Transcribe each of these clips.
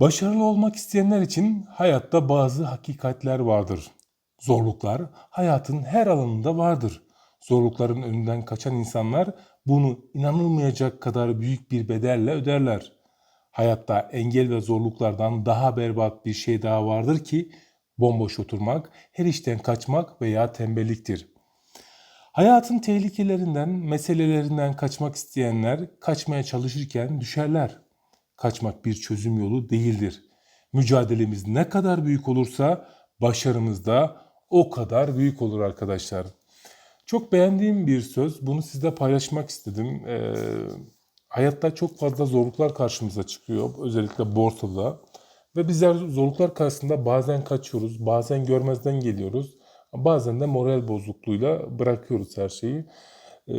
Başarılı olmak isteyenler için hayatta bazı hakikatler vardır. Zorluklar hayatın her alanında vardır. Zorlukların önünden kaçan insanlar bunu inanılmayacak kadar büyük bir bedelle öderler. Hayatta engel ve zorluklardan daha berbat bir şey daha vardır ki bomboş oturmak, her işten kaçmak veya tembelliktir. Hayatın tehlikelerinden, meselelerinden kaçmak isteyenler kaçmaya çalışırken düşerler. Kaçmak bir çözüm yolu değildir. Mücadelemiz ne kadar büyük olursa başarımız da o kadar büyük olur arkadaşlar. Çok beğendiğim bir söz. Bunu sizle paylaşmak istedim. Ee, hayatta çok fazla zorluklar karşımıza çıkıyor. Özellikle borsada. Ve bizler zorluklar karşısında bazen kaçıyoruz, bazen görmezden geliyoruz. Bazen de moral bozukluğuyla bırakıyoruz her şeyi. Ee,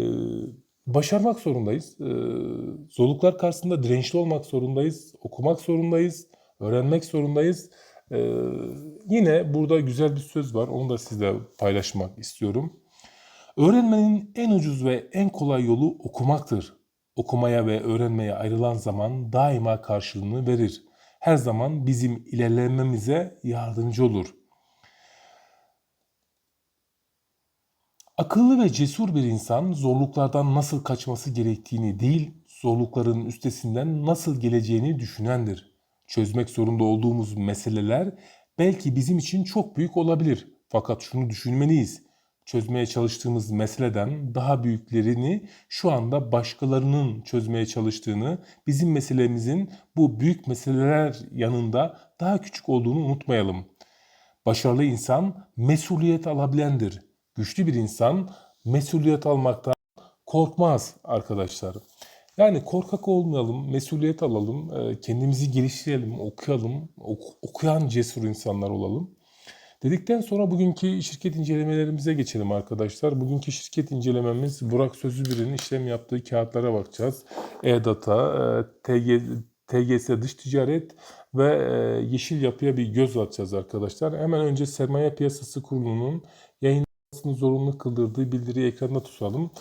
başarmak zorundayız. Ee, zorluklar karşısında dirençli olmak zorundayız. Okumak zorundayız. Öğrenmek zorundayız. Ee, yine burada güzel bir söz var. Onu da sizle paylaşmak istiyorum. Öğrenmenin en ucuz ve en kolay yolu okumaktır. Okumaya ve öğrenmeye ayrılan zaman daima karşılığını verir. Her zaman bizim ilerlememize yardımcı olur. Akıllı ve cesur bir insan zorluklardan nasıl kaçması gerektiğini değil, zorlukların üstesinden nasıl geleceğini düşünendir. Çözmek zorunda olduğumuz meseleler belki bizim için çok büyük olabilir. Fakat şunu düşünmeliyiz. Çözmeye çalıştığımız meseleden daha büyüklerini şu anda başkalarının çözmeye çalıştığını, bizim meselemizin bu büyük meseleler yanında daha küçük olduğunu unutmayalım. Başarılı insan mesuliyet alabilendir. Güçlü bir insan mesuliyet almaktan korkmaz arkadaşlar. Yani korkak olmayalım, mesuliyet alalım, e, kendimizi geliştirelim, okuyalım, ok- okuyan cesur insanlar olalım. Dedikten sonra bugünkü şirket incelemelerimize geçelim arkadaşlar. Bugünkü şirket incelememiz Burak Sözübir'in işlem yaptığı kağıtlara bakacağız. E-Data, e, TG, TGS Dış Ticaret ve e, Yeşil Yapı'ya bir göz atacağız arkadaşlar. Hemen önce Sermaye Piyasası Kurulu'nun yayınlamasını zorunlu kıldırdığı bildiriyi ekranda tutalım.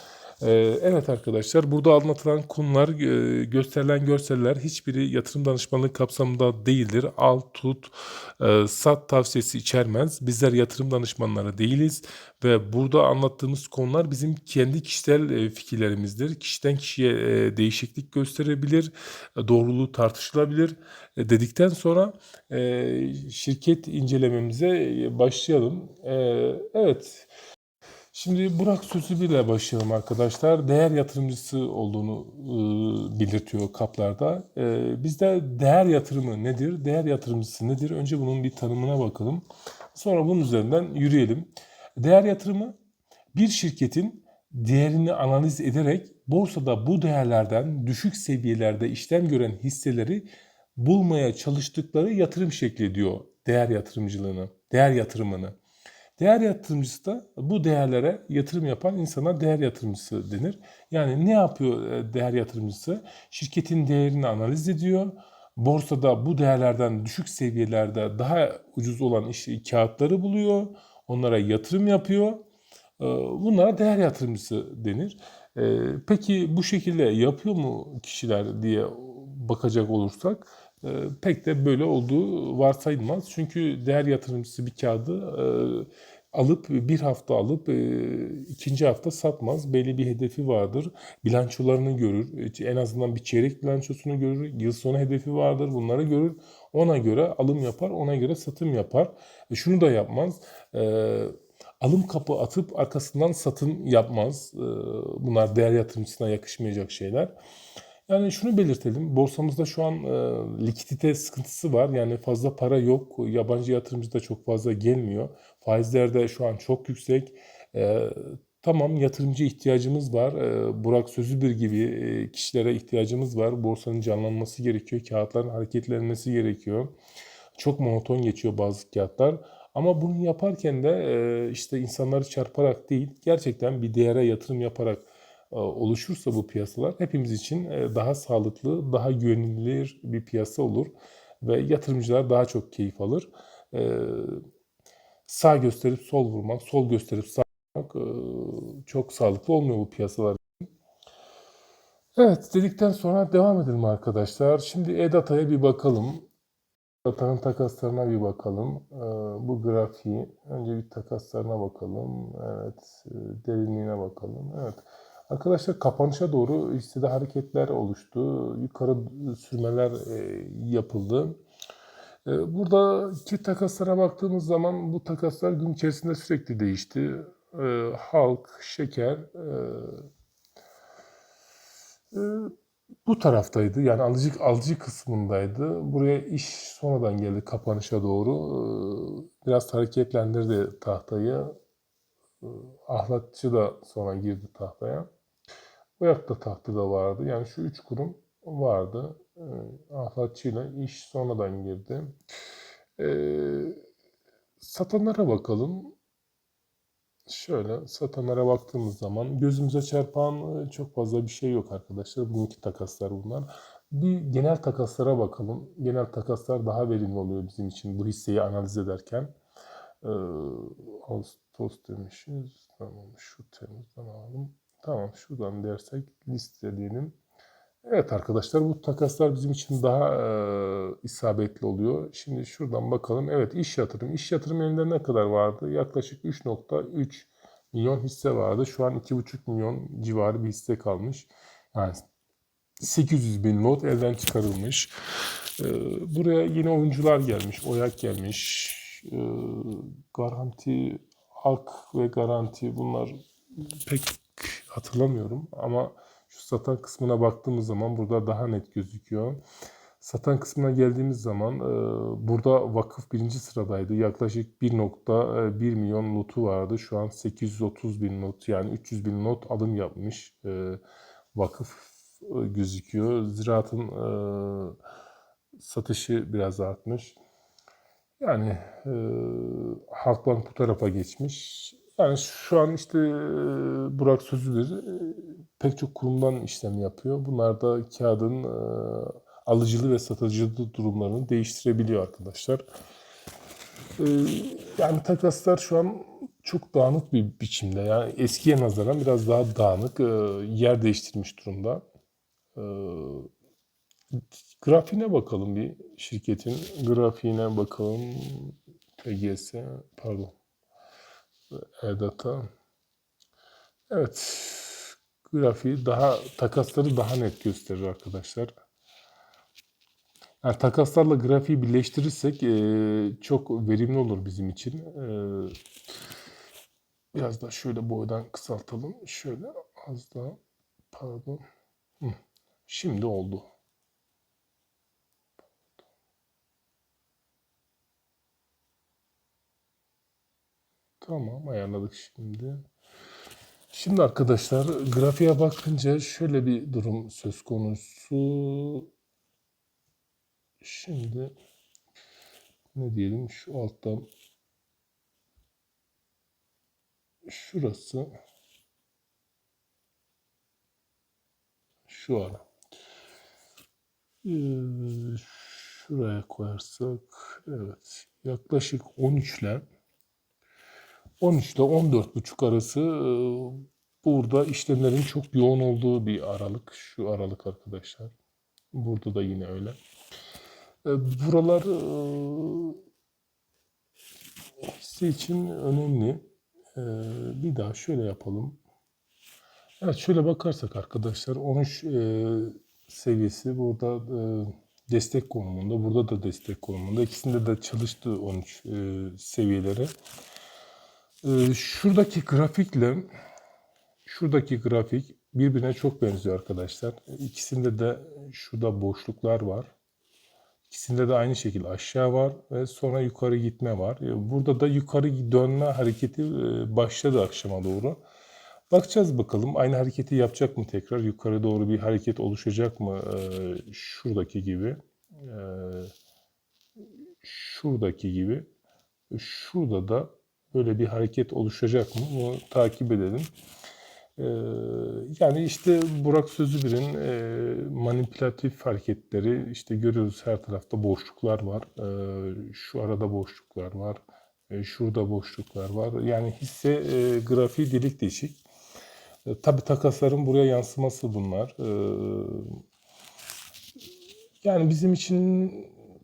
Ee, Evet arkadaşlar burada anlatılan konular, e, gösterilen görseller hiçbiri yatırım danışmanlığı kapsamında değildir. Al, tut, e, sat tavsiyesi içermez. Bizler yatırım danışmanları değiliz ve burada anlattığımız konular bizim kendi kişisel e, fikirlerimizdir. Kişiden kişiye değişiklik gösterebilir, doğruluğu tartışılabilir. Dedikten sonra şirket incelememize başlayalım. Evet. Şimdi Burak Sözübü ile başlayalım arkadaşlar. Değer yatırımcısı olduğunu e, belirtiyor kaplarda. E, bizde değer yatırımı nedir? Değer yatırımcısı nedir? Önce bunun bir tanımına bakalım. Sonra bunun üzerinden yürüyelim. Değer yatırımı bir şirketin değerini analiz ederek borsada bu değerlerden düşük seviyelerde işlem gören hisseleri bulmaya çalıştıkları yatırım şekli diyor değer yatırımcılığını, değer yatırımını. Değer yatırımcısı da bu değerlere yatırım yapan insana değer yatırımcısı denir. Yani ne yapıyor e, değer yatırımcısı? Şirketin değerini analiz ediyor. Borsada bu değerlerden düşük seviyelerde daha ucuz olan iş, kağıtları buluyor. Onlara yatırım yapıyor. E, Bunlara değer yatırımcısı denir. E, Peki bu şekilde yapıyor mu kişiler diye bakacak olursak pek de böyle olduğu varsayılmaz. Çünkü değer yatırımcısı bir kağıdı e, alıp bir hafta alıp e, ikinci hafta satmaz. Belli bir hedefi vardır. Bilançolarını görür. En azından bir çeyrek bilançosunu görür. Yıl sonu hedefi vardır. Bunları görür. Ona göre alım yapar. Ona göre satım yapar. E, şunu da yapmaz. Alım kapı atıp arkasından satım yapmaz. Bunlar değer yatırımcısına yakışmayacak şeyler. Yani şunu belirtelim. Borsamızda şu an e, likidite sıkıntısı var. Yani fazla para yok. Yabancı yatırımcı da çok fazla gelmiyor. Faizler de şu an çok yüksek. E, tamam yatırımcı ihtiyacımız var. E, Burak Sözübir gibi e, kişilere ihtiyacımız var. Borsanın canlanması gerekiyor. Kağıtların hareketlenmesi gerekiyor. Çok monoton geçiyor bazı kağıtlar. Ama bunu yaparken de e, işte insanları çarparak değil, gerçekten bir değere yatırım yaparak oluşursa bu piyasalar hepimiz için e, daha sağlıklı, daha güvenilir bir piyasa olur ve yatırımcılar daha çok keyif alır. E, Sağ gösterip sol vurmak, sol gösterip sağ vurmak e, çok sağlıklı olmuyor bu piyasalar. Evet dedikten sonra devam edelim arkadaşlar. Şimdi e-data'ya bir bakalım. Satanın takaslarına bir bakalım. Bu grafiği önce bir takaslarına bakalım. Evet, e, derinliğine bakalım. Evet. Arkadaşlar kapanışa doğru hissede hareketler oluştu. Yukarı sürmeler e, yapıldı. E, Buradaki takaslara baktığımız zaman bu takaslar gün içerisinde sürekli değişti. E, Halk, şeker, bu taraftaydı. Yani alıcı alıcı kısmındaydı. Buraya iş sonradan geldi kapanışa doğru. Biraz hareketlendirdi tahtayı. Ahlatçı da sonra girdi tahtaya. Oyak da tahtada vardı. Yani şu üç kurum vardı. Ee, Ahlatçıyla iş sonradan girdi. Ee, Satanlara bakalım. Şöyle satanlara baktığımız zaman gözümüze çarpan e, çok fazla bir şey yok arkadaşlar. Bugünkü takaslar bunlar. Bir genel takaslara bakalım. Genel takaslar daha verimli oluyor bizim için bu hisseyi analiz ederken. Ee, Ağustos demişiz. Tamam şu Temmuz'dan alalım. Tamam şuradan dersek listeleyelim. Evet arkadaşlar bu takaslar bizim için daha e, isabetli oluyor. Şimdi şuradan bakalım. Evet iş yatırım. İş yatırım elinde ne kadar vardı? Yaklaşık 3.3 milyon hisse vardı. Şu an 2.5 milyon civarı bir hisse kalmış. Yani 800 bin lot elden çıkarılmış. E, buraya yeni oyuncular gelmiş. Oyak gelmiş. E, garanti, Ak ve Garanti bunlar pek hatırlamıyorum ama şu satan kısmına baktığımız zaman burada daha net gözüküyor. Satan kısmına geldiğimiz zaman e, burada vakıf birinci sıradaydı. Yaklaşık 1.1 milyon notu vardı. Şu an 830 bin not yani 300 bin not alım yapmış. E, vakıf e, gözüküyor. Ziraatın e, satışı biraz artmış. Yani e, Halkbank bu tarafa geçmiş. Yani şu an işte e, Burak Sözüdür e, pek çok kurumdan işlem yapıyor. Bunlar da kağıdın e, alıcılı ve satıcılı durumlarını değiştirebiliyor arkadaşlar. Yani takaslar şu an çok dağınık bir biçimde. Yani eskiye nazaran biraz daha dağınık, yer değiştirmiş durumda. Grafiğine bakalım bir şirketin. Grafiğine bakalım. TGS, pardon. E-Data. Evet. Grafiği daha, takasları daha net gösterir arkadaşlar. Yani takaslarla grafiği birleştirirsek e, çok verimli olur bizim için. E, biraz da şöyle boydan kısaltalım. Şöyle az daha pardon. Şimdi oldu. Tamam ayarladık şimdi. Şimdi arkadaşlar grafiğe bakınca şöyle bir durum söz konusu. Şimdi ne diyelim şu alttan şurası şu ara. Ee, şuraya koyarsak evet yaklaşık 13 ile 13 ile 14.5 arası e, burada işlemlerin çok yoğun olduğu bir aralık. Şu aralık arkadaşlar. Burada da yine öyle. E, Buralar e, hisse için önemli. E, Bir daha şöyle yapalım. Evet şöyle bakarsak arkadaşlar 13 e, seviyesi burada e, destek konumunda. Burada da destek konumunda. İkisinde de çalıştı 13 e, seviyeleri. Ee, şuradaki grafikle şuradaki grafik birbirine çok benziyor arkadaşlar. İkisinde de şurada boşluklar var. İkisinde de aynı şekilde aşağı var ve sonra yukarı gitme var. Ee, Burada da yukarı dönme hareketi e, başladı akşama doğru. Bakacağız bakalım aynı hareketi yapacak mı tekrar? Yukarı doğru bir hareket oluşacak mı? Ee, Şuradaki gibi. Ee, Şuradaki gibi. Şurada da böyle bir hareket oluşacak mı? Bunu takip edelim. Ee, yani işte Burak Sözübir'in e, manipülatif hareketleri işte görüyoruz her tarafta boşluklar var. Ee, şu arada boşluklar var. Ee, şurada boşluklar var. Yani hisse e, grafiği delik deşik. E, tabii takasların buraya yansıması bunlar. Ee, yani bizim için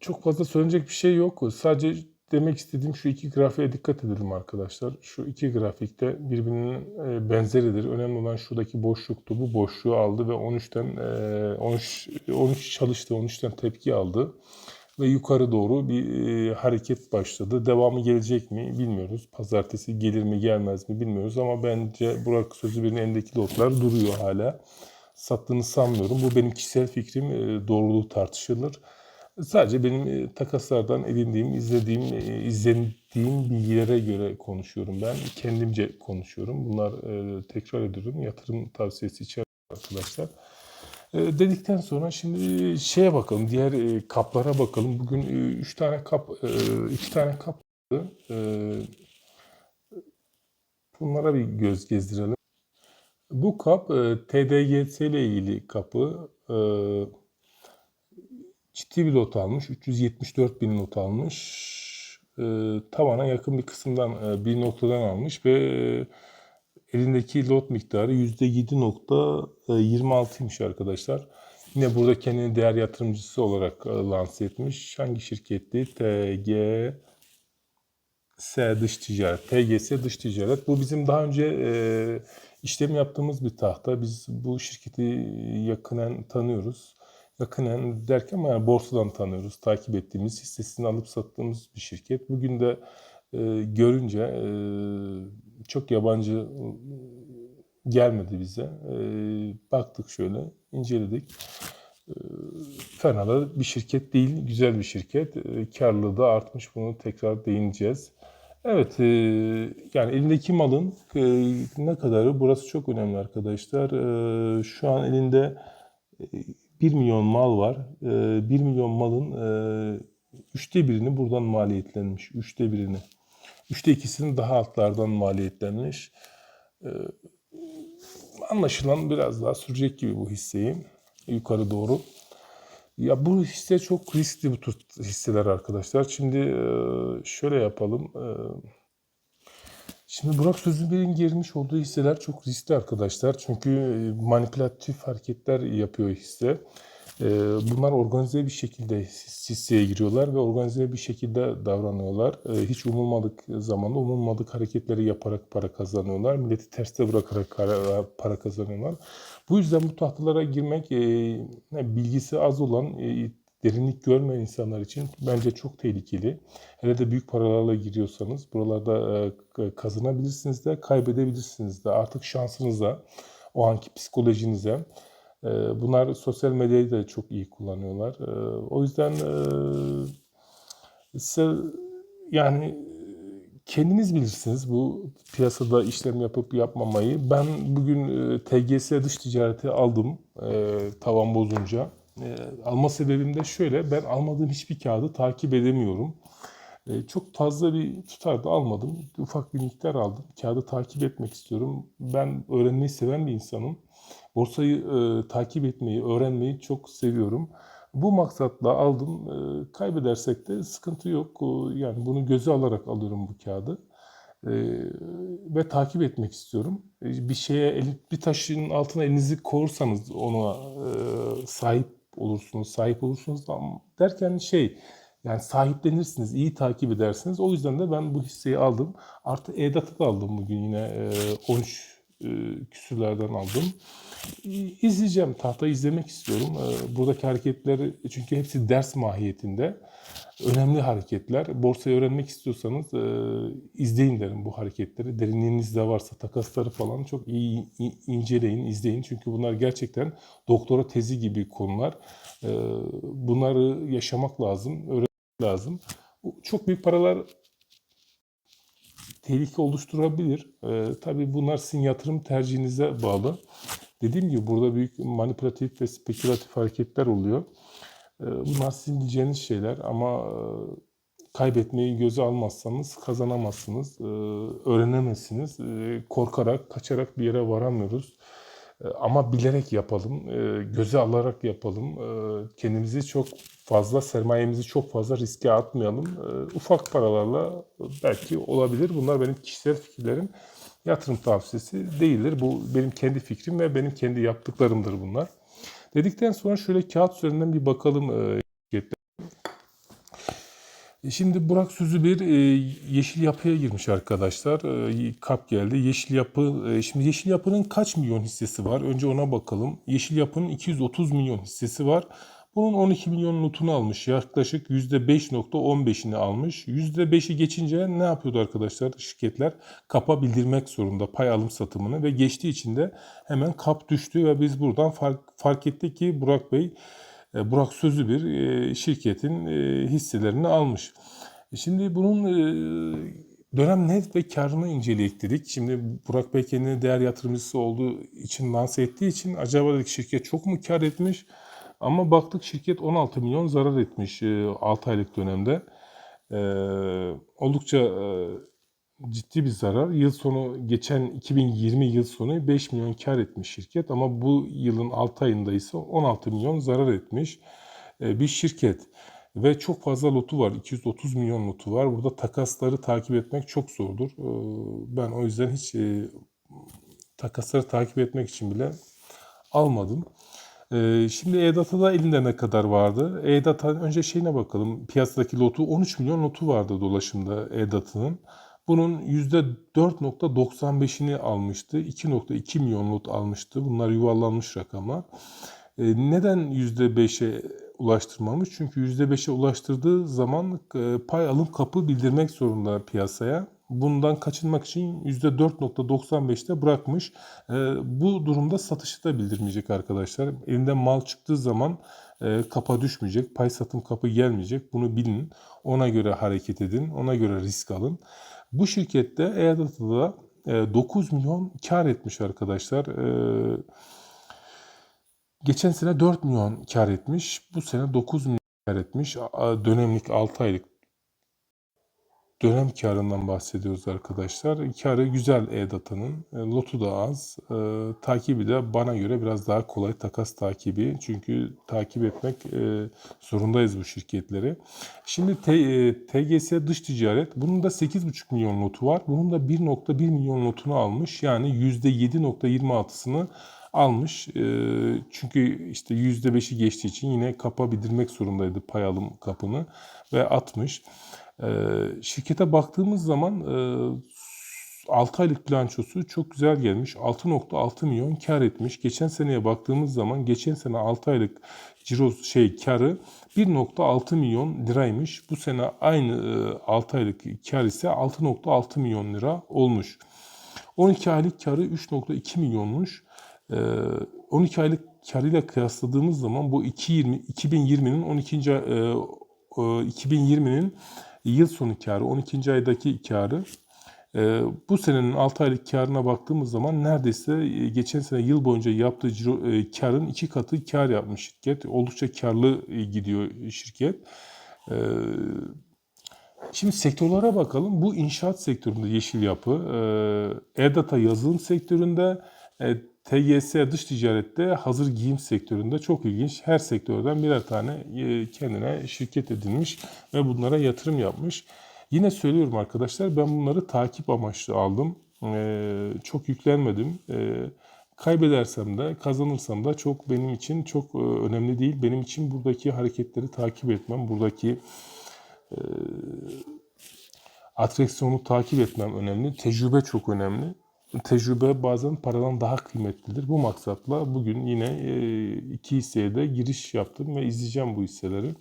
çok fazla söylenecek bir şey yok. Sadece demek istediğim şu iki grafiğe dikkat edelim arkadaşlar. Şu iki grafikte birbirinin e, benzeridir. Önemli olan şuradaki boşluktu. Bu boşluğu aldı ve 13'ten e, 13 13 çalıştı. 13'ten tepki aldı ve yukarı doğru bir e, hareket başladı. Devamı gelecek mi bilmiyoruz. Pazartesi gelir mi gelmez mi bilmiyoruz ama bence Burak Sözübir'in elindeki lotlar duruyor hala. Sattığını sanmıyorum. Bu benim kişisel fikrim. E, doğruluğu tartışılır. Sadece benim e, takaslardan edindiğim, izlediğim, e, izlediğim bilgilere göre konuşuyorum ben. Kendimce konuşuyorum. Bunlar e, tekrar ediyorum. Yatırım tavsiyesi içeren arkadaşlar. Dedikten sonra şimdi şeye bakalım, diğer kaplara bakalım. Bugün 3 tane kap, 2 tane kap bunlara bir göz gezdirelim. Bu kap TDGS ile ilgili kapı. E, ciddi bir lot almış. 374 bin lot almış. E, tavana yakın bir kısımdan, e, bir noktadan almış ve e, elindeki lot miktarı %7.26'ymış arkadaşlar. Yine burada kendini değer yatırımcısı olarak e, lanse etmiş. Hangi şirketti? TGS Dış Ticaret. TGS Dış Ticaret. Bu bizim daha önce e, işlem yaptığımız bir tahta. Biz bu şirketi yakinen tanıyoruz. Yakinen derken yani borsadan tanıyoruz. Takip ettiğimiz, hissesini alıp sattığımız bir şirket. Bugün de e, görünce e, çok yabancı e, gelmedi bize. E, baktık şöyle, inceledik. E, fena da bir şirket değil, güzel bir şirket. E, karlılığı da artmış, bunu tekrar değineceğiz. Evet, e, yani elindeki malın e, ne kadarı? Burası çok önemli arkadaşlar. E, şu an elinde e, 1 milyon mal var. E, 1 milyon malın e, üçte birini buradan maliyetlenmiş. Üçte birini. Üçte ikisinin daha altlardan maliyetlenmiş. E, anlaşılan biraz daha sürecek gibi bu hisseyi yukarı doğru. Ya bu hisse çok riskli bu tür hisseler arkadaşlar. Şimdi e, şöyle yapalım. Şimdi Burak Sözübey'in girmiş olduğu hisseler çok riskli arkadaşlar. Çünkü e, manipülatif hareketler yapıyor hisse. E, Bunlar organize bir şekilde hisseye giriyorlar ve organize bir şekilde davranıyorlar. E, Hiç umulmadık zamanda umulmadık hareketleri yaparak para kazanıyorlar. Milleti terste bırakarak para- kazanıyorlar. Bu yüzden bu tahtalara girmek bilgisi az olan, derinlik görmeyen insanlar için bence çok tehlikeli. Hele de büyük paralarla giriyorsanız buralarda e, kazanabilirsiniz de kaybedebilirsiniz de. Artık şansınıza, o anki psikolojinize. E, bunlar sosyal medyayı da çok iyi kullanıyorlar. E, o yüzden size yani kendiniz bilirsiniz bu piyasada işlem yapıp yapmamayı. Ben bugün TGS dış ticareti aldım tavan bozunca. E, alma sebebim de şöyle, ben almadığım hiçbir kağıdı takip edemiyorum. E, çok fazla bir tutar da almadım. Ufak bir miktar aldım. Kağıdı takip etmek istiyorum. Ben öğrenmeyi seven bir insanım. Borsayı e, takip etmeyi, öğrenmeyi çok seviyorum. Bu maksatla aldım. E, kaybedersek de sıkıntı yok. E, yani bunu göze alarak alıyorum bu kağıdı. E, ve takip etmek istiyorum. E, bir şeye, bir taşın altına elinizi korursanız ona e, sahip olursunuz, sahip olursunuz da derken şey yani sahiplenirsiniz, iyi takip edersiniz. O yüzden de ben bu hisseyi aldım. Artı E-Data'da aldım bugün yine e, 13 e, küsürlerden aldım. İzleyeceğim, tahta izlemek istiyorum. E, Buradaki hareketler çünkü hepsi ders mahiyetinde. Önemli hareketler. Borsayı öğrenmek istiyorsanız e, izleyin derim bu hareketleri. Derinliğinizde varsa takasları falan çok iyi inceleyin, izleyin. Çünkü bunlar gerçekten doktora tezi gibi konular. E, bunları yaşamak lazım, öğrenmek lazım. Çok büyük paralar tehlike oluşturabilir. Ee, tabii bunlar sizin yatırım tercihinize bağlı. Dediğim gibi burada büyük manipülatif ve spekülatif hareketler oluyor. Ee, bunlar sizin bileceğiniz şeyler ama e, kaybetmeyi göze almazsanız kazanamazsınız, e, öğrenemezsiniz. E, korkarak, kaçarak bir yere varamıyoruz. E, Ama bilerek yapalım, e, göze alarak yapalım. E, Kendimizi çok fazla, sermayemizi çok fazla riske atmayalım. Ufak paralarla belki olabilir. Bunlar benim kişisel fikirlerim. Yatırım tavsiyesi değildir. Bu benim kendi fikrim ve benim kendi yaptıklarımdır bunlar. Dedikten sonra şöyle kağıt üzerinden bir bakalım. E, Şimdi Burak Sözü bir e, yeşil yapıya girmiş arkadaşlar. E, kap geldi. Yeşil yapı. şimdi yeşil yapının kaç milyon hissesi var? Önce ona bakalım. Yeşil yapının 230 milyon hissesi var. Bunun 12 milyon notunu almış. Yaklaşık %5.15'ini almış. %5'i geçince ne yapıyordu arkadaşlar? Şirketler kapa bildirmek zorunda pay alım satımını ve geçtiği için de hemen kap düştü ve biz buradan fark, fark ettik ki Burak Bey Burak Sözü bir e, şirketin e, hisselerini almış. E, Şimdi bunun e, dönem net ve karını inceleyek dedik. Şimdi Burak Bey kendini değer yatırımcısı olduğu için lanse ettiği için acaba dedik şirket çok mu kar etmiş? Ama baktık şirket 16 milyon zarar etmiş 6 aylık dönemde. E, Oldukça e, ciddi bir zarar. Yıl sonu geçen 2020 yıl sonu 5 milyon kar etmiş şirket ama bu yılın 6 ayında ise 16 milyon zarar etmiş e, bir şirket. Ve çok fazla lotu var. 230 milyon lotu var. Burada takasları takip etmek çok zordur. E, Ben o yüzden hiç e, takasları takip etmek için bile almadım. Şimdi E-Data'da elinde ne kadar vardı? E-Data önce şeyine bakalım. Piyasadaki lotu 13 milyon lotu vardı dolaşımda E-Data'nın. Bunun %4.95'ini almıştı. 2.2 milyon lot almıştı. Bunlar yuvarlanmış rakamlar. E, neden %5'e ulaştırmamış? Çünkü %5'e ulaştırdığı zaman e, pay alım kapı bildirmek zorunda piyasaya. Bundan kaçınmak için %4.95'te bırakmış. E, bu durumda satışı da bildirmeyecek arkadaşlar. Elinden mal çıktığı zaman kapa düşmeyecek. Pay satım kapı gelmeyecek. Bunu bilin. Ona göre hareket edin. Ona göre risk alın. Bu şirkette E-Data'da e, 9 milyon kar etmiş arkadaşlar. E, Geçen sene 4 milyon kar etmiş. Bu sene 9 milyon kar etmiş. Dönemlik 6 aylık dönem karından bahsediyoruz arkadaşlar. Karı güzel E-Data'nın. E, Lotu da az. E, takibi de bana göre biraz daha kolay takas takibi. Çünkü takip etmek e, zorundayız bu şirketleri. Şimdi T- e, TGS dış ticaret. Bunun da 8,5 milyon notu var. Bunun da 1.1 milyon notunu almış. Yani %7.26'sını almış. E, çünkü işte %5'i geçtiği için yine kapa bildirmek zorundaydı pay alım kapını ve atmış. E, şirkete baktığımız zaman e, 6 aylık bilançosu çok güzel gelmiş. 6.6 milyon kar etmiş. Geçen seneye baktığımız zaman geçen sene 6 aylık ciro şey karı 1.6 milyon liraymış. Bu sene aynı e, 6 aylık kar ise 6.6 milyon lira olmuş. 12 aylık karı 3.2 milyonmuş. Ee, 12 aylık karıyla kıyasladığımız zaman bu 2020 2020'nin 12. ay- e, e, 2020'nin yıl sonu karı 12. aydaki karı e, bu senenin 6 aylık karına baktığımız zaman neredeyse e, geçen sene yıl boyunca yaptığı ciro, e, karın iki katı kar yapmış şirket. Oldukça karlı e, gidiyor şirket. E, Şimdi sektörlere bakalım. Bu inşaat sektöründe yeşil yapı, e-data yazılım sektöründe, TGS dış ticarette, hazır giyim sektöründe çok ilginç. Her sektörden birer tane e, kendine şirket edinmiş ve bunlara yatırım yapmış. Yine söylüyorum arkadaşlar ben bunları takip amaçlı aldım. E, çok yüklenmedim. E, kaybedersem de kazanırsam da çok benim için çok e, önemli değil. Benim için buradaki hareketleri takip etmem, buradaki atraksiyonu takip etmem önemli. Tecrübe çok önemli. Tecrübe bazen paradan daha kıymetlidir. Bu maksatla bugün yine e, iki hisseye de giriş yaptım ve izleyeceğim bu hisseleri.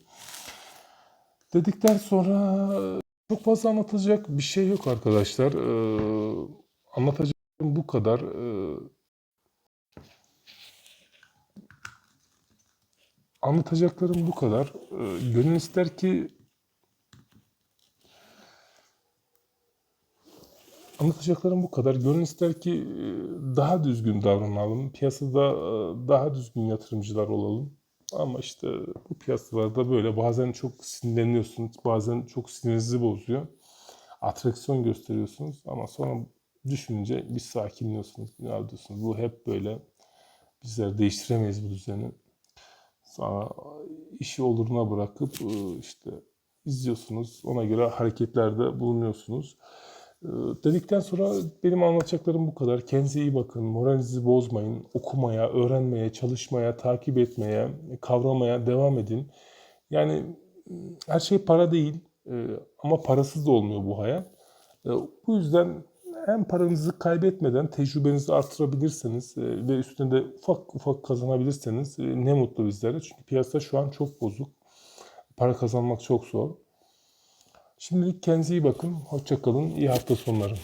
Dedikten sonra çok fazla anlatacak bir şey yok arkadaşlar. Ee, anlatacağım bu kadar. Ee, anlatacaklarım bu kadar. Ee, gönül ister ki Anlatacaklarım bu kadar. Gönül ister ki e, daha düzgün davranalım. Piyasada e, daha düzgün yatırımcılar olalım. Ama işte bu piyasalarda böyle bazen çok sinirleniyorsunuz, bazen çok sinirinizi bozuyor. Atraksiyon gösteriyorsunuz ama sonra düşününce bir sakinliyorsunuz. Ya diyorsunuz bu hep böyle. Bizler değiştiremeyiz bu düzeni. Sonra işi oluruna bırakıp e, işte izliyorsunuz. Ona göre hareketlerde bulunuyorsunuz. Ee, Dedikten sonra benim anlatacaklarım bu kadar. Kendinize iyi bakın, moralinizi bozmayın. Okumaya, öğrenmeye, çalışmaya, takip etmeye, kavramaya devam edin. Yani her şey para değil. E, ama parasız da olmuyor bu hayat. E, bu yüzden hem paranızı kaybetmeden tecrübenizi artırabilirseniz e, ve üstüne de ufak ufak kazanabilirseniz ne mutlu bizlere. Çünkü piyasa şu an çok bozuk. Para kazanmak çok zor. Şimdilik kendinize iyi bakın. Hoşça kalın. İyi hafta sonları.